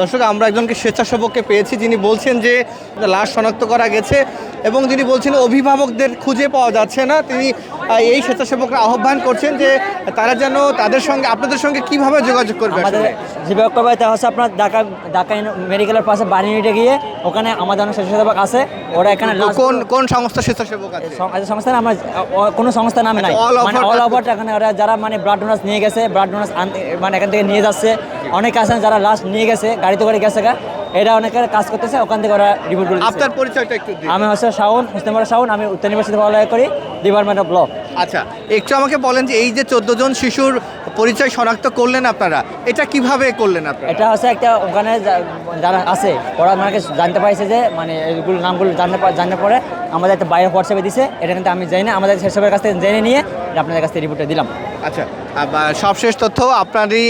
দর্শক আমরা একজনকে স্বেচ্ছাসেবককে পেয়েছি যিনি বলছেন যে লাশ শনাক্ত করা গেছে এবং যিনি বলছেন অভিভাবকদের খুঁজে পাওয়া যাচ্ছে না। তিনি এই স্বেচ্ছাসেবকরা আহ্বান করছেন যে তারা যেন তাদের সঙ্গে আপনাদের সঙ্গে কীভাবে যোগাযোগ করবে আমাদের আসলে? যে ব্যবসায়টা হচ্ছে আপনার ঢাকা ঢাকা মেডিকেলের পাশে বানিয়ে গিয়ে ওখানে আমাদের অনেক স্বেচ্ছাসেবক আছে। ওরা এখানে কোন কোন সংস্থা স্বেচ্ছাসেবক আছে? সংস্থা না, আমরা কোনো সংস্থা নামে নাই। মানে অল ওভার এখানে ওরা যারা মানে ব্লাড ডোনার্স নিয়ে গেছে ব্লাড ডোনার্স মানে এখান থেকে নিয়ে যাচ্ছে। অনেকে আছেন যারা লাশ নিয়ে গেছে গাড়িতে করে গেছে গা। এরা অনেকের কাজ করতেছে ওখান থেকে ওরা রিপোর্ট করে আপনার পরিচয়টা একটু আমি হচ্ছে শাওন হুসনেমার শাওন আমি উত্তর ইউনিভার্সিটি পড়ালেখা করি ডিপার্টমেন্ট অফ ল আচ্ছা একটু আমাকে বলেন যে এই যে চোদ্দ জন শিশুর পরিচয় শনাক্ত করলেন আপনারা এটা কীভাবে করলেন আপনারা? এটা হচ্ছে একটা ওখানে যারা আছে ওরা আমাকে জানতে পারছে যে মানে এগুলো নামগুলো জানতে জানতে পরে আমাদের একটা বাইরে হোয়াটসঅ্যাপে দিছে এটা কিন্তু আমি জানি না আমাদের সেসবের কাছ থেকে জেনে নিয়ে আপনাদের কাছ থেকে রিপোর্টটা দিলাম। আচ্ছা সবশেষ তথ্য আপনারই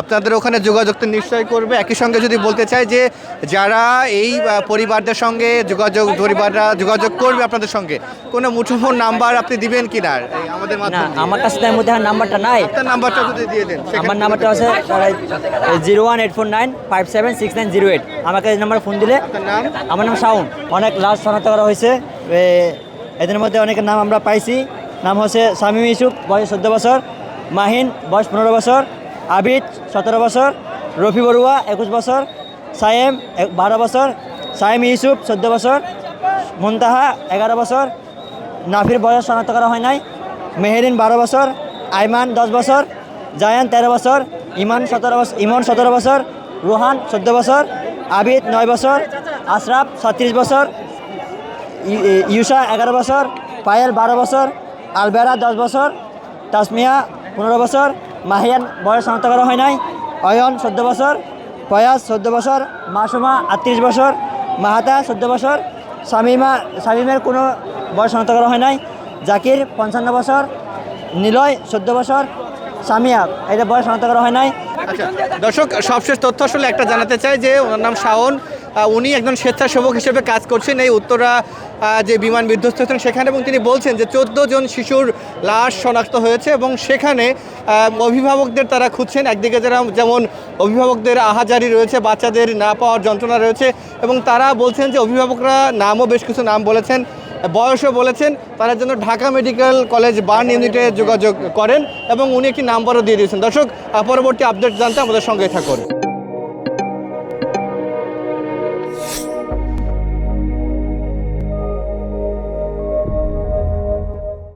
আপনাদের ওখানে যোগাযোগ তো নিশ্চয়ই করবে। একই সঙ্গে যদি বলতে চাই যে যারা এই পরিবারদের সঙ্গে যোগাযোগ পরিবাররা যোগাযোগ করবে আপনাদের সঙ্গে কোনো মুঠোফোন নাম্বার আপনি দিবেন আমাদের না মাধ্যমে। আমার কাছে তার মধ্যে নাম্বারটা নাই। আপনার নাম্বারটা যদি দিয়ে দেন আমার নাম্বারটা আছে zero one eight four nine five seven six nine zero eight. আমাকে এই নাম্বারে ফোন দিলে নাম? আমার নাম শাওন। অনেক লাশ শনাক্ত করা হয়েছে। এদের মধ্যে অনেকের নাম আমরা পাইছি। নাম হচ্ছে শামীম ইউসুফ বয়স চোদ্দ বছর। মাহিন, বয়স পনেরো বছর, আবিদ, সতেরো বছর, রফি বড়ুয়া, একুশ বছর, সায়েম বারো বছর, সায়েম ইউসুফ, চোদ্দ বছর, মুনতাহা, এগারো বছর, নাফির বয়স শনাক্ত করা হয় নাই, মেহেরিন, বারো বছর, আইমান, দশ বছর, জায়ান, তেরো বছর, ইমান, সতেরো বছর ইমন, সতেরো বছর, রোহান, চোদ্দ বছর, আবিদ, নয় বছর, আশরাফ, ছত্রিশ বছর ইউসা, এগারো বছর, পায়েল, বারো বছর, আলবেরা, দশ বছর, তাসমিয়া পনেরো বছর, মাহিয়ান বয়স শনাক্ত করা হয় নাই, অয়ন চোদ্দ বছর, পয়াস চোদ্দ বছর, মাসুমা আটত্রিশ বছর, মাহাতা চোদ্দ বছর, শামিমা, শামিমের কোনো বয়স শনাক্ত করা হয় নাই, জাকির পঞ্চান্ন বছর, নিলয় চোদ্দ বছর, সামিয়া এটা বয়স শনাক্ত করা হয় নাই। আচ্ছা দর্শক, সবশেষ তথ্য আসলে একটা জানাতে চাই যে ওনার নাম শাওন। উনি একজন স্বেচ্ছাসেবক হিসেবে কাজ করছেন এই উত্তরা যে বিমান বিধ্বস্ত হয়েছেন সেখানে এবং তিনি বলছেন যে চোদ্দ জন শিশুর লাশ শনাক্ত হয়েছে এবং সেখানে অভিভাবকদের তারা খুঁজছেন। একদিকে যারা যেমন অভিভাবকদের আহাজারি রয়েছে, বাচ্চাদের না পাওয়ার যন্ত্রণা রয়েছে এবং তারা বলছেন যে অভিভাবকরা নামও বেশ কিছু নাম বলেছেন, বয়সও বলেছেন। তারা যেন ঢাকা মেডিকেল কলেজ বার্ন ইউনিটে যোগাযোগ করেন এবং উনি একটি নাম্বারও দিয়ে দিয়েছেন। দর্শক পরবর্তী আপডেট জানতে আমাদের সঙ্গে থাকুন।